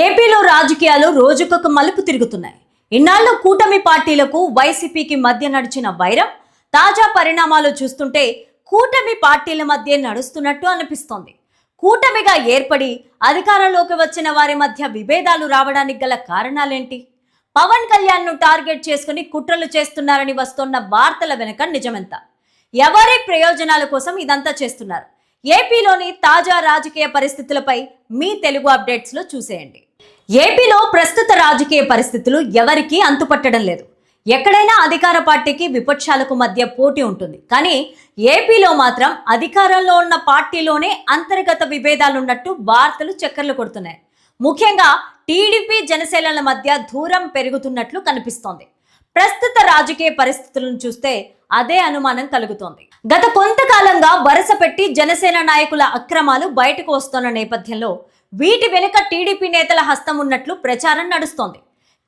ఏపీలో రాజకీయాలు రోజుకొక మలుపు తిరుగుతున్నాయి. ఇన్నాళ్ళు కూటమి పార్టీలకు వైసీపీకి మధ్య నడిచిన వైరం తాజా పరిణామాలు చూస్తుంటే కూటమి పార్టీల మధ్య నడుస్తున్నట్టు అనిపిస్తోంది. కూటమిగా ఏర్పడి అధికారంలోకి వచ్చిన వారి మధ్య విభేదాలు రావడానికి గల కారణాలేంటి? పవన్ కళ్యాణ్ను టార్గెట్ చేసుకుని కుట్రలు చేస్తున్నారని వస్తున్న వార్తల వెనుక నిజమెంత? ఎవరి ప్రయోజనాల కోసం ఇదంతా చేస్తున్నారు? ఏపీలోని తాజా రాజకీయ పరిస్థితులపై మీ తెలుగు అప్డేట్స్లో చూసేయండి. ఏపీలో ప్రస్తుత రాజకీయ పరిస్థితులు ఎవరికీ అంతుపట్టడం లేదు. ఎక్కడైనా అధికార పార్టీకి విపక్షాలకు మధ్య పోటీ ఉంటుంది. కానీ ఏపీలో మాత్రం అధికారంలో ఉన్న పార్టీలోనే అంతర్గత విభేదాలున్నట్టు వార్తలు చక్కర్లు కొడుతున్నాయి. ముఖ్యంగా టీడీపీ జనసేనల మధ్య దూరం పెరుగుతున్నట్లు కనిపిస్తోంది. ప్రస్తుత రాజకీయ పరిస్థితులను చూస్తే అదే అనుమానం కలుగుతోంది. గత కొంతకాలంగా వరుస పెట్టి జనసేన నాయకుల అక్రమాలు బయటకు వస్తున్న నేపథ్యంలో వీటి వెనుక టీడీపీ నేతల హస్తం ఉన్నట్లు ప్రచారం నడుస్తోంది.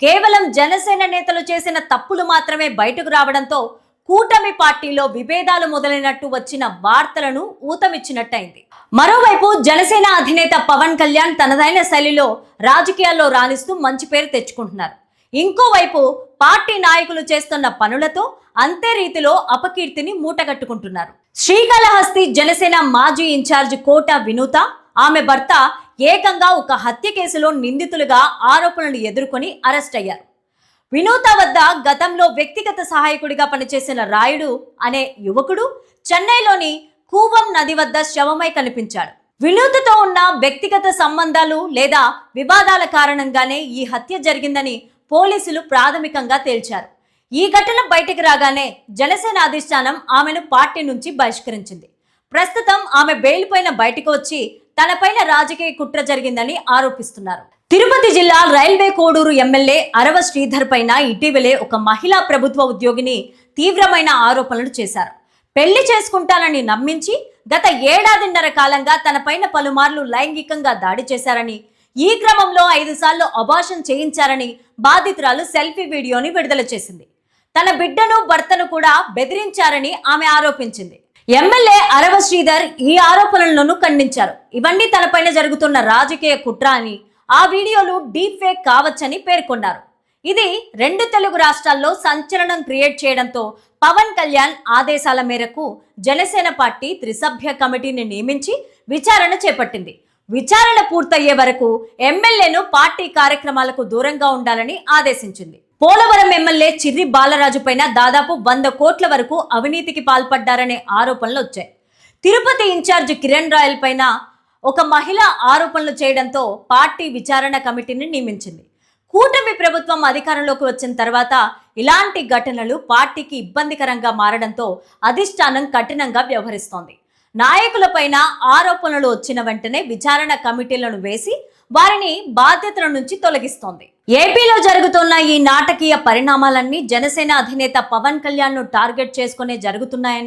కేవలం జనసేన నేతలు చేసిన తప్పులు మాత్రమే బయటకు రావడంతో కూటమి పార్టీలో విభేదాలు మొదలైనట్టు వచ్చిన వార్తలను ఊతమిచ్చినట్టయింది. మరోవైపు జనసేన అధినేత పవన్ కళ్యాణ్ తనదైన శైలిలో రాజకీయాల్లో రాణిస్తూ మంచి పేరు తెచ్చుకుంటున్నారు. ఇంకోవైపు పార్టీ నాయకులు చేస్తున్న పనులతో అంతే రీతిలో అపకీర్తిని మూటగట్టుకుంటున్నారు. శ్రీకాళహస్తి జనసేన మాజీ ఇన్ఛార్జ్ కోట వినూత ఆమె భర్త ఏకంగా ఒక హత్య కేసులో నిందితులుగా ఆరోపణలు ఎదుర్కొని అరెస్ట్ అయ్యారు. వినూత వద్ద గతంలో వ్యక్తిగత సహాయకుడిగా పనిచేసిన రాయుడు అనే యువకుడు చెన్నైలోని కూవం నది వద్ద శవమై కనిపించాడు. వినూతతో ఉన్న వ్యక్తిగత సంబంధాలు లేదా వివాదాల కారణంగానే ఈ హత్య జరిగిందని పోలీసులు ప్రాథమికంగా తేల్చారు. ఈ ఘటన బయటికి రాగానే జనసేన అధిష్టానం ఆమెను పార్టీ నుంచి బహిష్కరించింది. ప్రస్తుతం ఆమె బెయిల్ పైన బయటకు వచ్చి తనపైన రాజకీయ కుట్ర జరిగిందని ఆరోపిస్తున్నారు. తిరుపతి జిల్లా రైల్వే కోడూరు ఎమ్మెల్యే అరవ శ్రీధర్ పైన ఇటీవలే ఒక మహిళా ప్రభుత్వ ఉద్యోగిని తీవ్రమైన ఆరోపణలు చేశారు. పెళ్ళి చేసుకుంటానని నమ్మించి గత ఏడాదిన్నర కాలంగా తనపైన పలుమార్లు లైంగికంగా దాడి చేశారని ఈ క్రమంలో ఐదు సార్లు అబార్షన్ చేయించారని బాధితురాలు సెల్ఫీ వీడియోని విడుదల చేసింది. తన బిడ్డను భర్తను కూడా బెదిరించారని ఆమె ఆరోపించింది. ఎమ్మెల్యే అరవ శ్రీధర్ ఈ ఆరోపణలను ఖండించారు. ఇవన్నీ తనపైన జరుగుతున్న రాజకీయ కుట్ర అని ఆ వీడియోలు డీప్ ఫేక్ కావచ్చని పేర్కొన్నారు. ఇది రెండు తెలుగు రాష్ట్రాల్లో సంచలనం క్రియేట్ చేయడంతో పవన్ కళ్యాణ్ ఆదేశాల మేరకు జనసేన పార్టీ త్రిసభ్య కమిటీని నియమించి విచారణ చేపట్టింది. విచారణ పూర్తయ్యే వరకు ఎమ్మెల్యేను పార్టీ కార్యక్రమాలకు దూరంగా ఉండాలని ఆదేశించింది. పోలవరం ఎమ్మెల్యే చిర్రి బాలరాజు పైన దాదాపు వంద కోట్ల వరకు అవినీతికి పాల్పడ్డారనే ఆరోపణలు వచ్చాయి. తిరుపతి ఇన్ఛార్జ్ కిరణ్ రాయల్ పైన ఒక మహిళ ఆరోపణలు చేయడంతో పార్టీ విచారణ కమిటీని నియమించింది. కూటమి ప్రభుత్వం అధికారంలోకి వచ్చిన తర్వాత ఇలాంటి ఘటనలు పార్టీకి ఇబ్బందికరంగా మారడంతో అధిష్టానం కఠినంగా వ్యవహరిస్తోంది. నాయకులపైన ఆరోపణలు వచ్చిన వెంటనే విచారణ కమిటీలను వేసి వారిని బాధ్యతల నుంచి తొలగిస్తోంది. ఏపీలో జరుగుతున్న ఈ నాటకీయ పరిణామాలన్నీ జనసేన అధినేత పవన్ కళ్యాణ్ను టార్గెట్ చేసుకునే జరుగుతున్నాయని